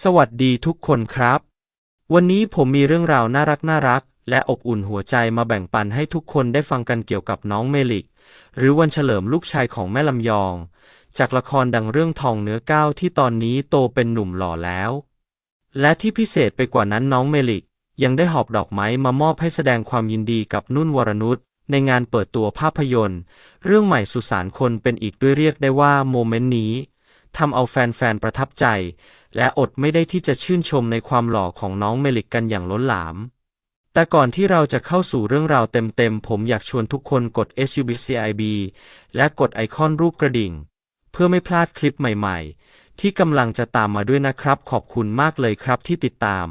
สวัสดีทุกคนครับ วันนี้ผมมีเรื่องราวน่ารักน่ารัก และอบอุ่นหัวใจมาแบ่งปันให้ทุกคนได้ฟังกันเกี่ยวกับน้องเมลิก หรือวันเฉลิมลูกชายของแม่ลำยอง จากละครดังเรื่องทองเนื้อก้าวที่ตอนนี้โตเป็นหนุ่มหล่อแล้ว และที่พิเศษไปกว่านั้นน้องเมลิก ยังได้หอบดอกไม้มามอบให้แสดงความยินดีกับนุ่นวรนุชในงานเปิดตัวภาพยนตร์ เรื่องใหม่สุสานคนเป็นอีกด้วยเรียกได้ว่าโมเมนต์นี้ทำเอาแฟนๆประทับใจ และอดไม่ได้ที่จะชื่นชมในความหล่อของน้องเมลิกกันอย่างล้นหลาม แต่ก่อนที่เราจะเข้าสู่เรื่องราวเต็มๆ ผมอยากชวนทุกคนกด SUBCIB และกดไอคอนรูปกระดิ่ง เพื่อไม่พลาดคลิปใหม่ๆ ที่กำลังจะตามมาด้วยนะครับ ขอบคุณมากเลยครับที่ติดตาม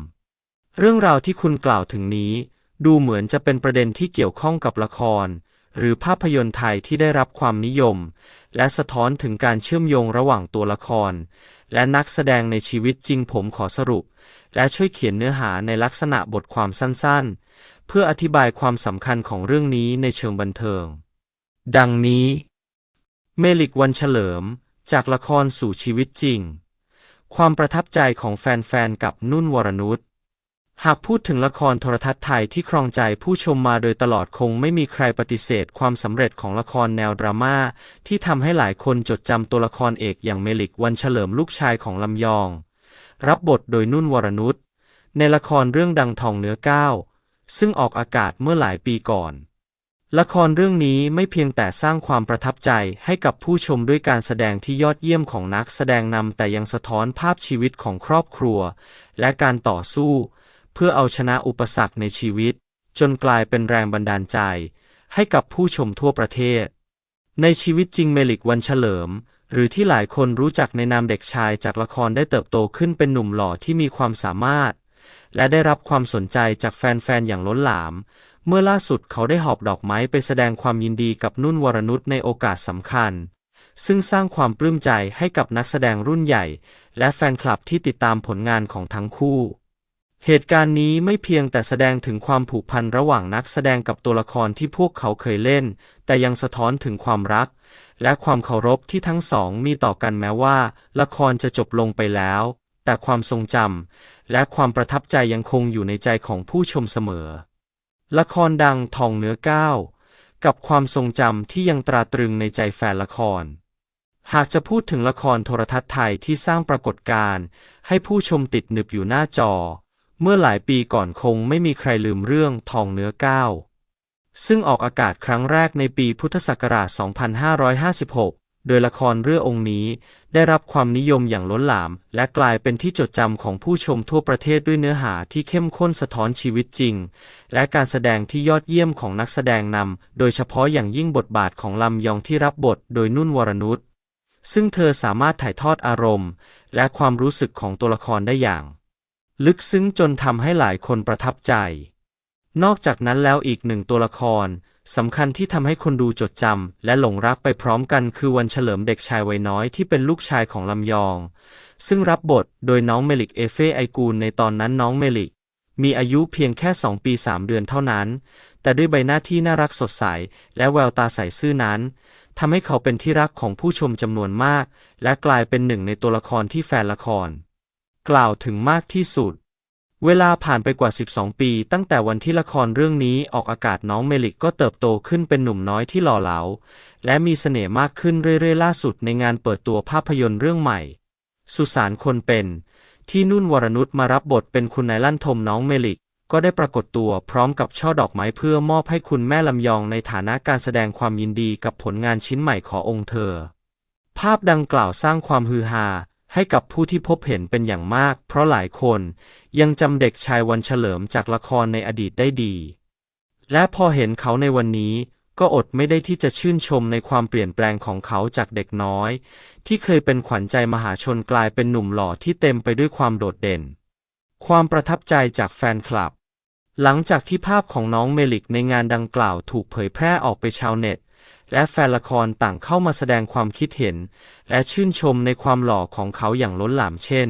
เรื่องราวที่คุณกล่าวถึงนี้ ดูเหมือนจะเป็นประเด็นที่เกี่ยวข้องกับละคร หรือภาพยนตร์ไทยที่ได้รับความนิยม และสะท้อนถึงการเชื่อมโยงระหว่างตัวละคร และนักแสดงในชีวิตจริงผมขอสรุป และช่วยเขียนเนื้อหาในลักษณะบทความสั้นๆ เพื่ออธิบายความสำคัญของเรื่องนี้ในเชิงบันเทิง ดังนี้ เมลิกวันเฉลิม จากละครสู่ชีวิตจริง ความประทับใจของแฟนๆ กับนุ่นวรนุช หากพูดถึงละครโทรทัศน์ไทยที่ครองใจผู้ชมมาโดยตลอดคงไม่มีใครปฏิเสธความสำเร็จของละครแนวดราม่าที่ทำให้หลายคนจดจำตัวละครเอกอย่างเมลิกวันเฉลิมลูกชายของลำยอง รับบทโดยนุ่นวรนุชในละครเรื่องดังทองเนื้อก้าวซึ่งออกอากาศเมื่อหลายปีก่อน ละครเรื่องนี้ไม่เพียงแต่สร้างความประทับใจให้กับผู้ชมด้วยการแสดงที่ยอดเยี่ยมของนักแสดงนำแต่ยังสะท้อนภาพชีวิตของครอบครัว และการต่อสู้ เพื่อเอาชนะอุปสรรคในชีวิต จนกลายเป็นแรงบันดาลใจ ให้กับผู้ชมทั่วประเทศ ในชีวิตจริงเมลิกวันเฉลิม หรือที่หลายคนรู้จักในนามเด็กชายจากละครได้เติบโตขึ้นเป็นหนุ่มหล่อที่มีความสามารถ และได้รับความสนใจจากแฟนๆอย่างล้นหลาม เมื่อล่าสุดเขาได้หอบดอกไม้ไปแสดงความยินดีกับนุ่นวรนุชในโอกาสสำคัญซึ่งสร้างความปลื้มใจให้กับนักแสดงรุ่นใหญ่ และแฟนคลับที่ติดตามผลงานของทั้งคู่ เหตุการณ์นี้ไม่เพียงแต่แสดงถึงความผูกพันระหว่างนักแสดงกับตัวละครที่พวกเขาเคยเล่น แต่ยังสะท้อนถึงความรัก และความเคารพที่ทั้งสองมีต่อกันแม้ว่า ละครจะจบลงไปแล้ว แต่ความทรงจำและความประทับใจยังคงอยู่ในใจของผู้ชมเสมอ ละครดังทองเนื้อก้าวกับความทรงจำที่ยังตราตรึงในใจแฟนละคร หากจะพูดถึงละครโทรทัศน์ไทยที่สร้างปรากฏการณ์ให้ผู้ชมติดหนึบอยู่หน้าจอ เมื่อหลายปีก่อนคงไม่มีใครลืมเรื่องทองเนื้อก้าวซึ่งออกอากาศครั้งแรกในปีพุทธศักราช 2556 โดยละครเรื่ององค์นี้ได้รับความนิยมอย่างล้นหลาม และกลายเป็นที่จดจำของผู้ชมทั่วประเทศด้วยเนื้อหาที่เข้มข้นสะท้อนชีวิตจริง และการแสดงที่ยอดเยี่ยมของนักแสดงนำ โดยเฉพาะอย่างยิ่งบทบาทของลำยองที่รับบทโดยนุ่นวรนุช ซึ่งเธอสามารถถ่ายทอดอารมณ์ และความรู้สึกของตัวละครได้อย่าง ลึกซึ้งจนทำให้หลายคนประทับใจ นอกจากนั้นแล้วอีกหนึ่งตัวละครสำคัญที่ทำให้คนดูจดจำและหลงรักไปพร้อมกันคือวันเฉลิมเด็กชายวัยน้อยที่เป็นลูกชายของลำยอง ซึ่งรับบทโดยน้องเมลิกเอเฟไอกูลในตอนนั้นน้องเมลิก มีอายุเพียงแค่สองปีสามเดือนเท่านั้น แต่ด้วยใบหน้าที่น่ารักสดใส และแววตาใสซื่อนั้นทำให้เขาเป็นที่รักของผู้ชมจำนวนมาก และกลายเป็นหนึ่งในตัวละครที่แฟนละคร กล่าวถึงมากที่สุด เวลาผ่านไปกว่า 12 ปี ตั้งแต่วันที่ละครเรื่องนี้ออกอากาศน้องเมลิกก็เติบโตขึ้นเป็นหนุ่มน้อยที่หล่อเหลา และมีเสน่ห์มากขึ้นเรื่อยๆ ล่าสุดในงานเปิดตัวภาพยนตร์เรื่องใหม่ สุสานคนเป็น ที่นุ่นวรนุชมารับบทเป็นคุณนายลั่นทมน้องเมลิกก็ได้ปรากฏตัวพร้อมกับช่อดอกไม้เพื่อมอบให้คุณแม่ลำยองในฐานะการแสดงความยินดีกับผลงานชิ้นใหม่ขององค์เธอ ภาพดังกล่าวสร้างความฮือฮา ให้กับผู้ที่พบเห็นเป็นอย่างมาก เพราะหลายคนยังจำเด็กชายวันเฉลิมจากละครในอดีตได้ดี และพอเห็นเขาในวันนี้ก็อดไม่ได้ที่จะชื่นชมในความเปลี่ยนแปลงของเขาจากเด็กน้อย ที่เคยเป็นขวัญใจมหาชนกลายเป็นหนุ่มหล่อที่เต็มไปด้วยความโดดเด่น ความประทับใจจากแฟนคลับ หลังจากที่ภาพของน้องเมลิกในงานดังกล่าวถูกเผยแพร่ออกไปชาวเน็ต และแฟนละครต่างเข้ามาแสดงความคิดเห็น และชื่นชมในความหล่อของเขาอย่างล้นหลามเช่น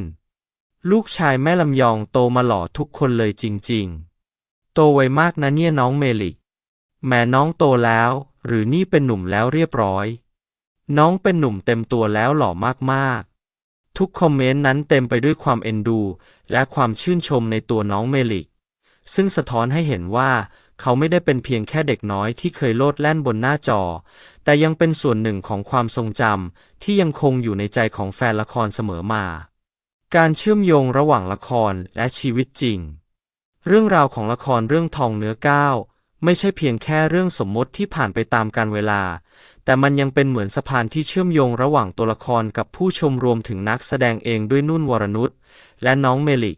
ลูกชายแม่ลำยองโตมาหล่อทุกคนเลยจริงๆ โตไวมากนะเนี่ยน้องเมลิก แม่น้องโตแล้ว หรือนี่เป็นหนุ่มแล้วเรียบร้อย น้องเป็นหนุ่มเต็มตัวแล้วหล่อมากๆ ทุกคอมเมนต์นั้นเต็มไปด้วยความเอ็นดู และความชื่นชมในตัวน้องเมลิก ซึ่งสะท้อนให้เห็นว่า เขาไม่ได้เป็นเพียงแค่เด็กน้อยที่เคยโลดแล่นบนหน้าจอ แต่ยังเป็นส่วนหนึ่งของความทรงจำที่ยังคงอยู่ในใจของแฟนละครเสมอมา การเชื่อมโยงระหว่างละครและชีวิตจริง เรื่องราวของละครเรื่องทองเนื้อก้าวไม่ใช่เพียงแค่เรื่องสมมติที่ผ่านไปตามกาลเวลา แต่มันยังเป็นเหมือนสะพานที่เชื่อมโยงระหว่างตัวละครกับผู้ชมรวมถึงนักแสดงเองด้วยนุ่นวรนุชและน้องเมลิก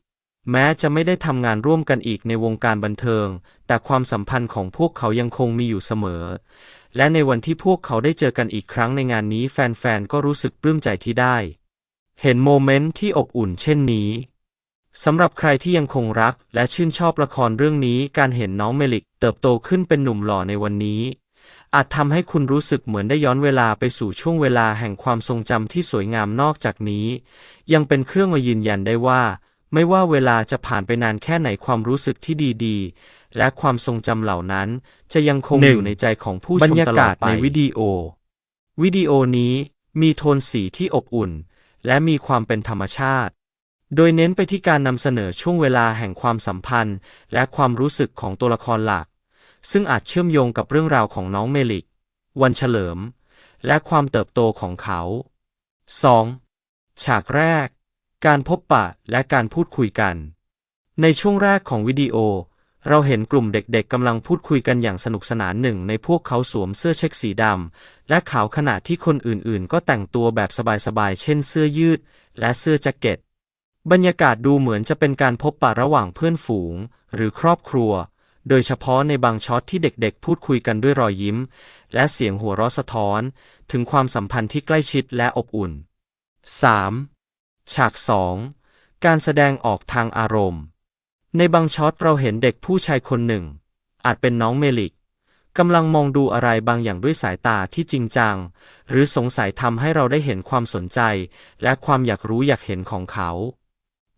แม้จะไม่ได้ทำงานร่วมกันอีกในวงการบันเทิง แต่ความสัมพันธ์ของพวกเขายังคงมีอยู่เสมอ และในวันที่พวกเขาได้เจอกันอีกครั้งในงานนี้แฟนๆ ก็รู้สึกปลื้มใจที่ได้ เห็นโมเมนต์ที่อบอุ่นเช่นนี้สำหรับใครที่ยังคงรักและชื่นชอบละครเรื่องนี้การเห็นน้องเมลิกเติบโตขึ้นเป็นหนุ่มหล่อในวันนี้ อาจทำให้คุณรู้สึกเหมือนได้ย้อนเวลาไปสู่ช่วงเวลาแห่งความทรงจำที่สวยงามนอกจากนี้ ยังเป็นเครื่องมายืนยันได้ว่า ไม่ว่าเวลาจะผ่านไปนานแค่ไหนความรู้สึกที่ดีๆ และความทรงจำเหล่านั้น จะยังคงหนึ่งอยู่ในใจของผู้บรชมรยาตลกาอศดไปในวิดีโอ วิดีโอนี้มีโทนสีที่อบอุ่น และมีความเป็นธรรมชาติ โดยเน้นไปที่การนำเสนอช่วงเวลาแห่งความสัมพันธ์ และความรู้สึกของตัวละครหลัก ซึ่งอาจเชื่อมโยงกับเรื่องราวของน้องเมลิก วันเฉลิม และความเติบโตของเขา 2. ฉากแรก การพบปะและการพูดคุยกัน ในช่วงแรกของวิดีโอ เราเห็นกลุ่มเด็กๆกำลังพูดคุยกันอย่างสนุกสนานหนึ่ง ในพวกเขาสวมเสื้อเช็คสีดำและขาวขณะที่คนอื่นๆ ก็แต่งตัวแบบสบายๆ เช่นเสื้อยืดและเสื้อแจ็คเก็ต บรรยากาศดูเหมือนจะเป็นการพบปะระหว่างเพื่อนฝูง หรือครอบครัว โดยเฉพาะในบางช็อตที่เด็กๆ พูดคุยกันด้วยรอยยิ้ม และเสียงหัวเราะสะท้อน ถึงความสัมพันธ์ที่ใกล้ชิดและอบอุ่น 3. ฉาก2การแสดงออกทางอารมณ์ ในบางช็อตเราเห็นเด็กผู้ชายคนหนึ่ง อาจเป็นน้องเมลิกกำลังมองดูอะไรบางอย่างด้วยสายตาที่จริงจัง หรือสงสัยทำให้เราได้เห็นความสนใจ และความอยากรู้อยากเห็นของเขา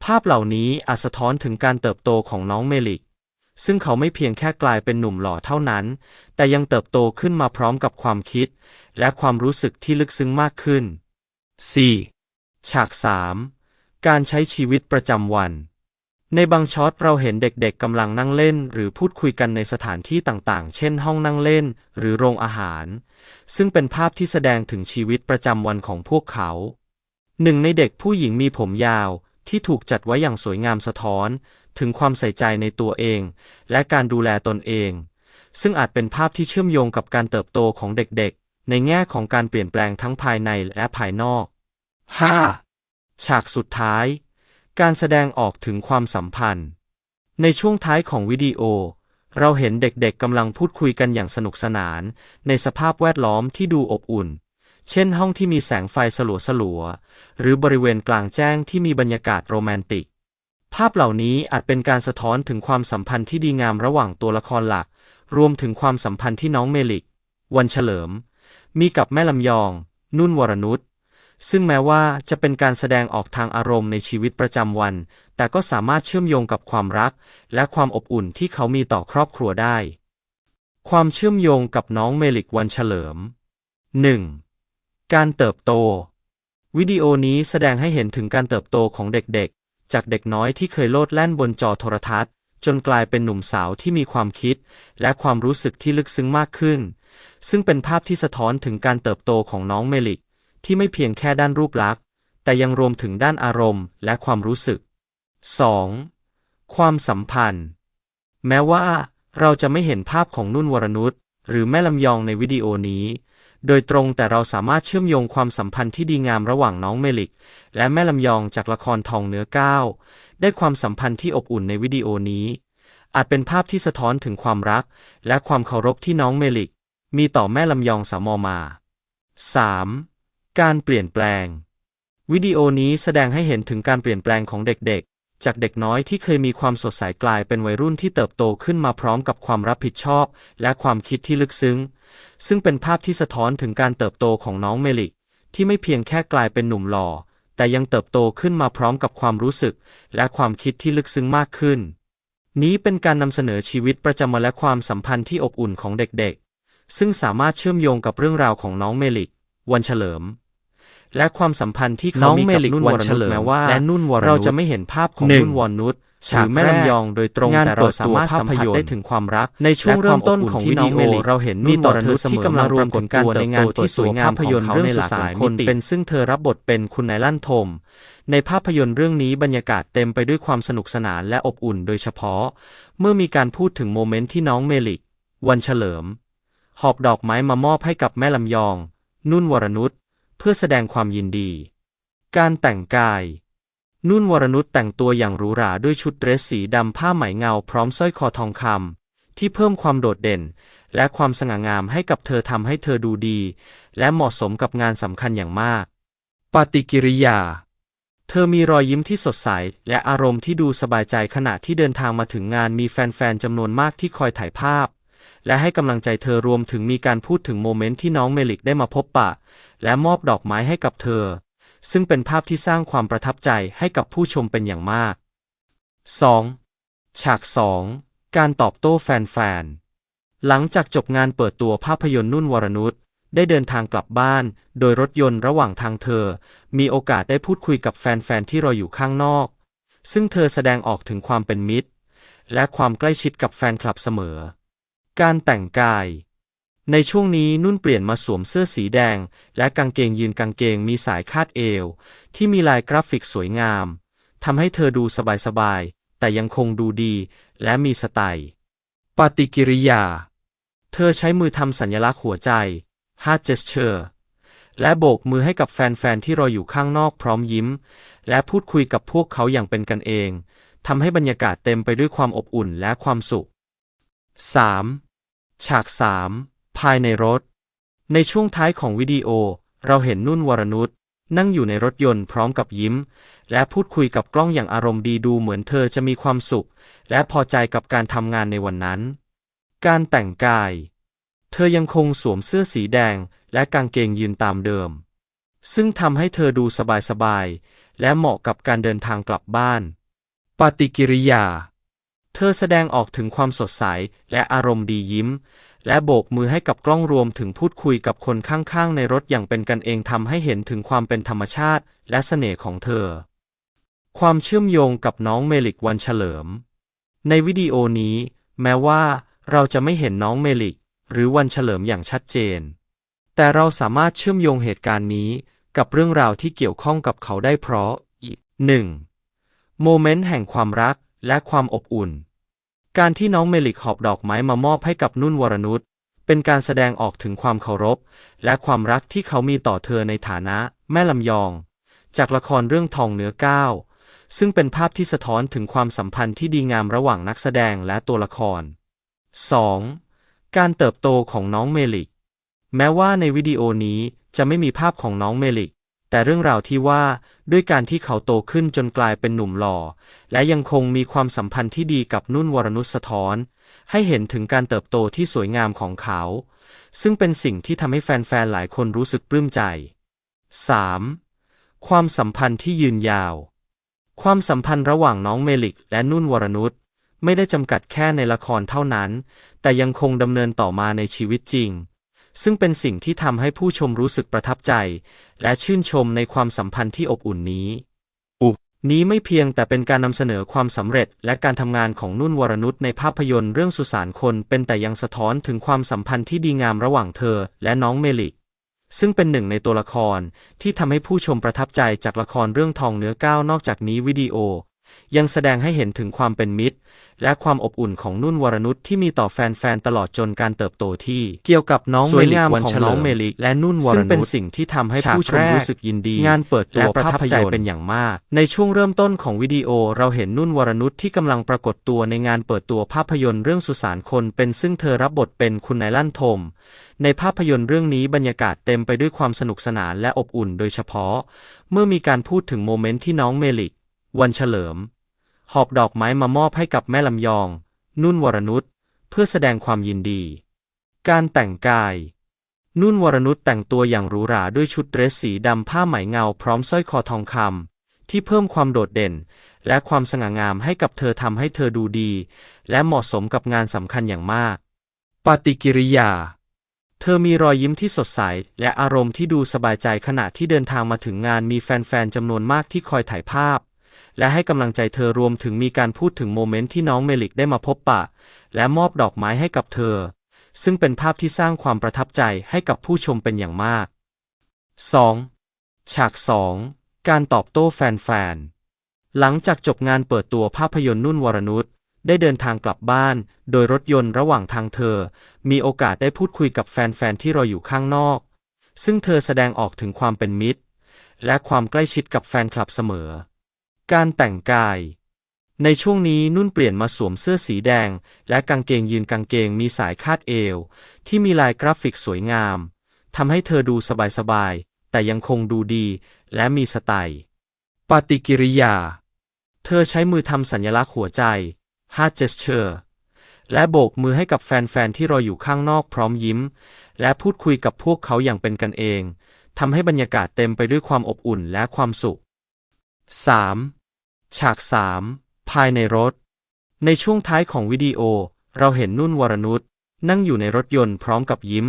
ภาพเหล่านี้อาจสะท้อนถึงการเติบโตของน้องเมลิก ซึ่งเขาไม่เพียงแค่กลายเป็นหนุ่มหล่อเท่านั้น แต่ยังเติบโตขึ้นมาพร้อมกับความคิด และความรู้สึกที่ลึกซึ้งมากขึ้น 4. ฉาก 3 การใช้ชีวิตประจำวัน ในบางช็อตเราเห็นเด็กๆกำลังนั่งเล่น หรือพูดคุยกันในสถานที่ต่างๆ เช่นห้องนั่งเล่น หรือโรงอาหาร ซึ่งเป็นภาพที่แสดงถึงชีวิตประจำวันของพวกเขา หนึ่งในเด็กผู้หญิงมีผมยาว ที่ถูกจัดไว้อย่างสวยงามสะท้อน ถึงความใส่ใจในตัวเอง และการดูแลตนเอง ซึ่งอาจเป็นภาพที่เชื่อมโยงกับการเติบโตของเด็กๆ ในแง่ของการเปลี่ยนแปลงทั้งภายในและภายนอก 5. ฉากสุดท้าย การแสดงออกถึงความสัมพันธ์ ในช่วงท้ายของวิดีโอ เราเห็นเด็กๆกำลังพูดคุยกันอย่างสนุกสนาน ในสภาพแวดล้อมที่ดูอบอุ่น เช่นห้องที่มีแสงไฟสลัวๆหรือบริเวณกลางแจ้งที่มีบรรยากาศโรแมนติก ภาพเหล่านี้อาจเป็นการสะท้อนถึงความสัมพันธ์ที่ดีงามระหว่างตัวละครหลัก รวมถึงความสัมพันธ์ที่น้องเมลิก วันเฉลิม มีกับแม่ลำยอง นุ่นวรนุช ซึ่งแม้ว่าจะเป็นการแสดงออกทางอารมณ์ในชีวิตประจำวัน แต่ก็สามารถเชื่อมโยงกับความรัก และความอบอุ่นที่เขามีต่อครอบครัวได้ ความเชื่อมโยงกับน้องเมลิกวันเฉลิม 1. การเติบโต วิดีโอนี้แสดงให้เห็นถึงการเติบโตของเด็กๆ จากเด็กน้อยที่เคยโลดแล่นบนจอโทรทัศน์ จนกลายเป็นหนุ่มสาวที่มีความคิด และความรู้สึกที่ลึกซึ้งมากขึ้น ซึ่งเป็นภาพที่สะท้อนถึงการเติบโตของน้องเมลิก ที่ไม่เพียงแค่ด้านรูปลักษณ์ แต่ยังรวมถึงด้านอารมณ์และความรู้สึก 2. ความสัมพันธ์ แม้ว่าเราจะไม่เห็นภาพของนุ่นวรนุชหรือแม่ลำยองในวิดีโอนี้ โดยตรงแต่เราสามารถเชื่อมโยงความสัมพันธ์ที่ดีงามระหว่างน้องเมลิก และแม่ลำยองจากละครทองเนื้อก้าวได้ความสัมพันธ์ที่อบอุ่นในวิดีโอนี้ อาจเป็นภาพที่สะท้อนถึงความรัก และความเคารพที่น้องเมลิก มีต่อแม่ลำยองสามอมา 3. การเปลี่ยนแปลง วิดีโอนี้แสดงให้เห็นถึงการเปลี่ยนแปลงของเด็กๆ จากเด็กน้อยที่เคยมีความสดใสกลายเป็นวัยรุ่นที่เติบโตขึ้นมาพร้อมกับความรับผิดชอบ และความคิดที่ลึกซึ้ง ซึ่งเป็นภาพที่สะท้อนถึงการเติบโตของน้องเมลิก ที่ไม่เพียงแค่กลายเป็นหนุ่มหล่อ แต่ยังเติบโตขึ้นมาพร้อมกับความรู้สึก และความคิดที่ลึกซึ้งมากขึ้น นี้เป็นการนำเสนอชีวิตประจำวันและความสัมพันธ์ที่อบอุ่นของเด็กๆ ซึ่งสามารถเชื่อมโยงกับเรื่องราวของน้องเมลิก วันเฉลิม และความสัมพันธ์ที่น้เขาองมีเมกับลิกนุ่นวัวนรเฉนุชลิมแม้ว่าและนุ่นวรนุชเราจะไม่เห็นภาพของหนึ่งนุ่นวรนุชฉากหรือแม่แรกลำยองโดยตรงงานแต่เราเปิดสาตัวมารถสัมผัสภาพยนตร์ได้ถึงความรัก ในช่วงและเริ่มต้นความของบวิที่ดีโอน้งมลิกเราเห็นมีนุ่นต่อวรนุชเธอเสมอที่กำลังมารวมถึงการปรากฏตัวเติบในโตงานเปิที่ดสตัววยงามภาพยนตร์ของเขาเรื่องในหลากสุสานหลายมิคนติเป็นซึ่งเธอรับบทเป็นคุณนายลั่นทมในภาพยนตร์เรื่องนี้บรรยากาศเต็มไปด้วยความสนุกสนานและอบอุ่นโดยเฉพาะ เมื่อมีการพูดถึงโมเมนต์ที่น้องเมลิก วันเฉลิม หอบดอกไม้มามอบให้กับแม่ลำยอง นุ่นวรนุช เพื่อแสดงความยินดี การแต่งกาย นุ่นวรนุชแต่งตัวอย่างหรูหราด้วยชุดเดรสสีดำผ้าไหมเงาพร้อมสร้อยคอทองคำที่เพิ่มความโดดเด่น และความสง่างามให้กับเธอทำให้เธอดูดี และเหมาะสมกับงานสำคัญอย่างมาก ปฏิกิริยา เธอมีรอยยิ้มที่สดใส และอารมณ์ที่ดูสบายใจขณะที่เดินทางมาถึงงานมีแฟนๆจำนวนมากที่คอยถ่ายภาพ และให้กำลังใจเธอรวมถึงมีการพูดถึงโมเมนต์ที่น้องเมลิกได้มาพบปะ และมอบดอกไม้ให้กับเธอ ซึ่งเป็นภาพที่สร้างความประทับใจให้กับผู้ชมเป็นอย่างมาก 2. ฉาก 2 การตอบโต้แฟนๆ หลังจากจบงานเปิดตัวภาพยนตร์นุ่นวรนุชได้เดินทางกลับบ้าน โดยรถยนต์ระหว่างทางเธอ มีโอกาสได้พูดคุยกับแฟนๆที่รออยู่ข้างนอก ซึ่งเธอแสดงออกถึงความเป็นมิตร และความใกล้ชิดกับแฟนคลับเสมอ การแต่งกาย ในช่วงนี้นุ่นเปลี่ยนมาสวมเสื้อสีแดง และกางเกงยีนกางเกงมีสายคาดเอว ที่มีลายกราฟิกสวยงามทำให้เธอดูสบายๆ แต่ยังคงดูดี และมีสไตล์ ปฏิกิริยา เธอใช้มือทำสัญลักษณ์หัวใจ heart gesture และโบกมือให้กับแฟนๆ ที่รออยู่ข้างนอกพร้อมยิ้ม และพูดคุยกับพวกเขาอย่างเป็นกันเองทำให้บรรยากาศเต็มไปด้วยความอบอุ่นและความสุข 3. ฉาก 3 ภายในรถ ในช่วงท้ายของวิดีโอ เราเห็นนุ่นวรนุชนั่งอยู่ในรถยนต์พร้อมกับยิ้ม และพูดคุยกับกล้องอย่างอารมณ์ดีดูเหมือนเธอจะมีความสุข และพอใจกับการทำงานในวันนั้น การแต่งกาย เธอยังคงสวมเสื้อสีแดงและกางเกงยีนตามเดิม ซึ่งทำให้เธอดูสบายๆ และเหมาะกับการเดินทางกลับบ้าน ปฏิกิริยา เธอแสดงออกถึงความสดใสและอารมณ์ดียิ้ม และโบกมือให้กับกล้องรวมถึงพูดคุยกับคนข้างๆ ในรถอย่างเป็นกันเองทำให้เห็นถึงความเป็นธรรมชาติ และเสน่ห์ของเธอ ความเชื่อมโยงกับน้องเมลิกวันเฉลิม ในวิดีโอนี้ แม้ว่าเราจะไม่เห็นน้องเมลิก หรือวันเฉลิมอย่างชัดเจน แต่เราสามารถเชื่อมโยงเหตุการณ์นี้กับเรื่องราวที่เกี่ยวข้องกับเขาได้เพราะหนึ่งโมเมนต์แห่งความรักและความอบอุ่น การที่น้องเมลิกหอบดอกไม้มามอบให้กับนุ่นวรนุชเป็นการแสดงออกถึงความเคารพ และความรักที่เขามีต่อเธอในฐานะ แม่ลำยอง จากละครเรื่องทองเนื้อก้าวซึ่งเป็นภาพที่สะท้อนถึงความสัมพันธ์ที่ดีงามระหว่างนักแสดงและตัวละคร 2. การเติบโตของน้องเมลิก แม้ว่าในวิดีโอนี้จะไม่มีภาพของน้องเมลิก แต่เรื่องราวที่ว่าด้วยการที่เขาโตขึ้นจนกลายเป็นหนุ่มหล่อ และยังคงมีความสัมพันธ์ที่ดีกับนุ่นวรนุชสะท้อน ให้เห็นถึงการเติบโตที่สวยงามของเขา ซึ่งเป็นสิ่งที่ทำให้แฟนๆ หลายคนรู้สึกปลื้มใจ 3. ความสัมพันธ์ที่ยืนยาว ความสัมพันธ์ระหว่างน้องเมลิกและนุ่นวรนุชไม่ได้จำกัดแค่ในละครเท่านั้น แต่ยังคงดำเนินต่อมาในชีวิตจริง ซึ่งเป็นสิ่งที่ทำให้ผู้ชมรู้สึกประทับใจ และชื่นชมในความสัมพันธ์ที่อบอุ่นนี้อุนี้ไม่เพียงแต่เป็นการนำเสนอความสำเร็จ และการทำงานของนุ่นวรนุชในภาพยนตร์เรื่องสุสานคน เป็นแต่ยังสะท้อนถึงความสัมพันธ์ที่ดีงามระหว่างเธอ และน้องเมลิก ซึ่งเป็นหนึ่งในตัวละครที่ทำให้ผู้ชมประทับใจจากละครเรื่องทองเนื้อก้าวนอกจากนี้วิดีโอ ยังแสดงให้เห็นถึงความเป็นมิตร และความอบอุ่นของนุ่นวรนุชที่มีต่อแฟนๆตลอดจนการเติบโตที่ เกี่ยวกับน้องสเมวยลิกงามวันของเฉน้ลิองมเมลิกและนุ่นวรซึ่งเป็นนุชสิ่งที่ทำให้ฉากผู้ชมแรกรู้สึกยินดี งานเปิดตัวและประทับใจภาพยนตร์เป็นอย่างมาก ในช่วงเริ่มต้นของวิดีโอเราเห็นนุ่นวรนุชที่กำลังปรากฏตัวในงานเปิดตัวภาพยนตร์เรื่องสุสานคนเป็นซึ่งเธอรับบทเป็นคุณนายลั่นทมในภาพยนตร์เรื่องนี้บรรยากาศเต็มไปด้วยความสนุกสนานและอบอุ่นโดยเฉพาะ เมื่อมีการพูดถึงโมเมนต์ที่น้องเมลิก วันเฉลิม หอบดอกไม้มามอบให้กับแม่ลำยอง นุ่นวรนุชเพื่อแสดงความยินดี การแต่งกาย นุ่นวรนุชแต่งตัวอย่างหรูหราด้วยชุดเดรสสีดำผ้าไหมเงาพร้อมสร้อยคอทองคำที่เพิ่มความโดดเด่น และความสง่างามให้กับเธอทำให้เธอดูดี และเหมาะสมกับงานสำคัญอย่างมาก ปฏิกิริยา เธอมีรอยยิ้มที่สดใส และอารมณ์ที่ดูสบายใจขณะที่เดินทางมาถึงงานมีแฟนๆจำนวนมากที่คอยถ่ายภาพ และให้กำลังใจเธอรวมถึงมีการพูดถึงโมเมนต์ที่น้องเมลิกได้มาพบปะ และมอบดอกไม้ให้กับเธอ ซึ่งเป็นภาพที่สร้างความประทับใจให้กับผู้ชมเป็นอย่างมาก 2. ฉาก 2 การตอบโต้แฟนๆ หลังจากจบงานเปิดตัวภาพยนตร์นุ่นวรนุชได้เดินทางกลับบ้าน โดยรถยนต์ระหว่างทางเธอ มีโอกาสได้พูดคุยกับแฟนๆที่รออยู่ข้างนอก ซึ่งเธอแสดงออกถึงความเป็นมิตร และความใกล้ชิดกับแฟนคลับเสมอ การแต่งกาย ในช่วงนี้นุ่นเปลี่ยนมาสวมเสื้อสีแดง และกางเกงยีนกางเกงมีสายคาดเอว ที่มีลายกราฟิกสวยงามทำให้เธอดูสบายๆ แต่ยังคงดูดี และมีสไตล์ปฏิกิริยา เธอใช้มือทำสัญลักษณ์หัวใจ Heart Gesture และโบกมือให้กับแฟนๆ ที่รออยู่ข้างนอกพร้อมยิ้ม และพูดคุยกับพวกเขาอย่างเป็นกันเองทำให้บรรยากาศเต็มไปด้วยความอบอุ่นและความสุข 3. ฉาก 3 ภายในรถ ในช่วงท้ายของวิดีโอ เราเห็นนุ่นวรนุชนั่งอยู่ในรถยนต์พร้อมกับยิ้ม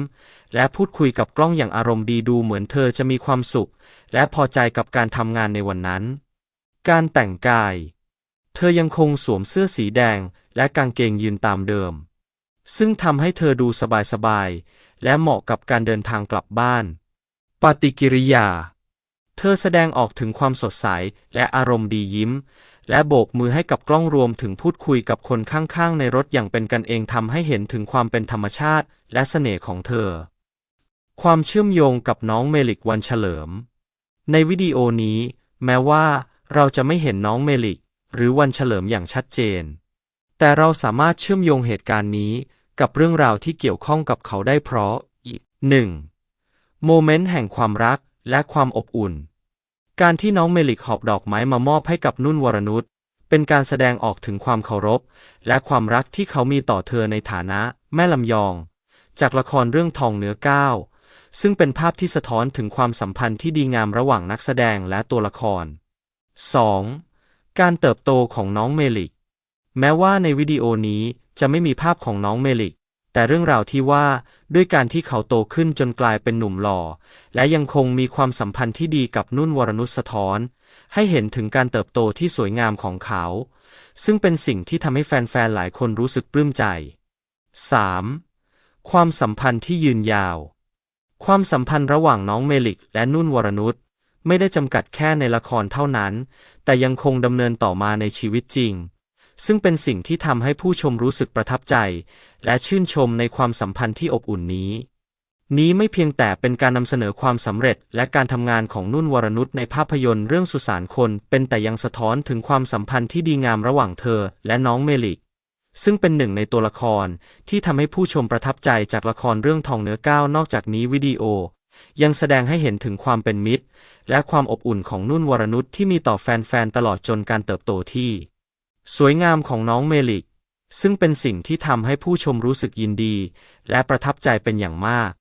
และพูดคุยกับกล้องอย่างอารมณ์ดีดูเหมือนเธอจะมีความสุข และพอใจกับการทำงานในวันนั้น การแต่งกาย เธอยังคงสวมเสื้อสีแดงและกางเกงยีนตามเดิม ซึ่งทำให้เธอดูสบายๆ และเหมาะกับการเดินทางกลับบ้าน ปฏิกิริยา เธอแสดงออกถึงความสดใสและอารมณ์ดียิ้ม และโบกมือให้กับกล้องรวมถึงพูดคุยกับคนข้างๆ ในรถอย่างเป็นกันเองทำให้เห็นถึงความเป็นธรรมชาติ และเสน่ห์ของเธอ ความเชื่อมโยงกับน้องเมลิกวันเฉลิม ในวิดีโอนี้ แม้ว่าเราจะไม่เห็นน้องเมลิก หรือวันเฉลิมอย่างชัดเจน แต่เราสามารถเชื่อมโยงเหตุการณ์นี้กับเรื่องราวที่เกี่ยวข้องกับเขาได้เพราะหนึ่งโมเมนต์แห่งความรัก และความอบอุ่น การที่น้องเมลิกหอบดอกไม้มามอบให้กับนุ่นวรนุชเป็นการแสดงออกถึงความเคารพ และความรักที่เขามีต่อเธอในฐานะ แม่ลำยอง จากละครเรื่องทองเนื้อก้าวซึ่งเป็นภาพที่สะท้อนถึงความสัมพันธ์ที่ดีงามระหว่างนักแสดงและตัวละคร 2. การเติบโตของน้องเมลิก แม้ว่าในวิดีโอนี้จะไม่มีภาพของน้องเมลิก แต่เรื่องราวที่ว่าด้วยการที่เขาโตขึ้นจนกลายเป็นหนุ่มหล่อ และยังคงมีความสัมพันธ์ที่ดีกับนุ่นวรนุชสะท้อน ให้เห็นถึงการเติบโตที่สวยงามของเขา ซึ่งเป็นสิ่งที่ทำให้แฟนๆหลายคนรู้สึกปลื้มใจ 3. ความสัมพันธ์ที่ยืนยาว ความสัมพันธ์ระหว่างน้องเมลิกและนุ่นวรนุชไม่ได้จำกัดแค่ในละครเท่านั้น แต่ยังคงดำเนินต่อมาในชีวิตจริง ซึ่งเป็นสิ่งที่ทำให้ผู้ชมรู้สึกประทับใจ และชื่นชมในความสัมพันธ์ที่อบอุ่นนี้ นี้ไม่เพียงแต่เป็นการนำเสนอความสำเร็จ และการทำงานของนุ่นวรนุชในภาพยนตร์เรื่องสุสานคน เป็นแต่ยังสะท้อนถึงความสัมพันธ์ที่ดีงามระหว่างเธอ และน้องเมลิก ซึ่งเป็นหนึ่งในตัวละครที่ทำให้ผู้ชมประทับใจจากละครเรื่องทองเนื้อก้าวนอกจากนี้วิดีโอ ยังแสดงให้เห็นถึงความเป็นมิตร และความอบอุ่นของนุ่นวรนุชที่มีต่อแฟนๆตลอดจนการเติบโตที่ สวยงามของน้องเมลิก ซึ่งเป็นสิ่งที่ทำให้ผู้ชมรู้สึกยินดี และประทับใจเป็นอย่างมาก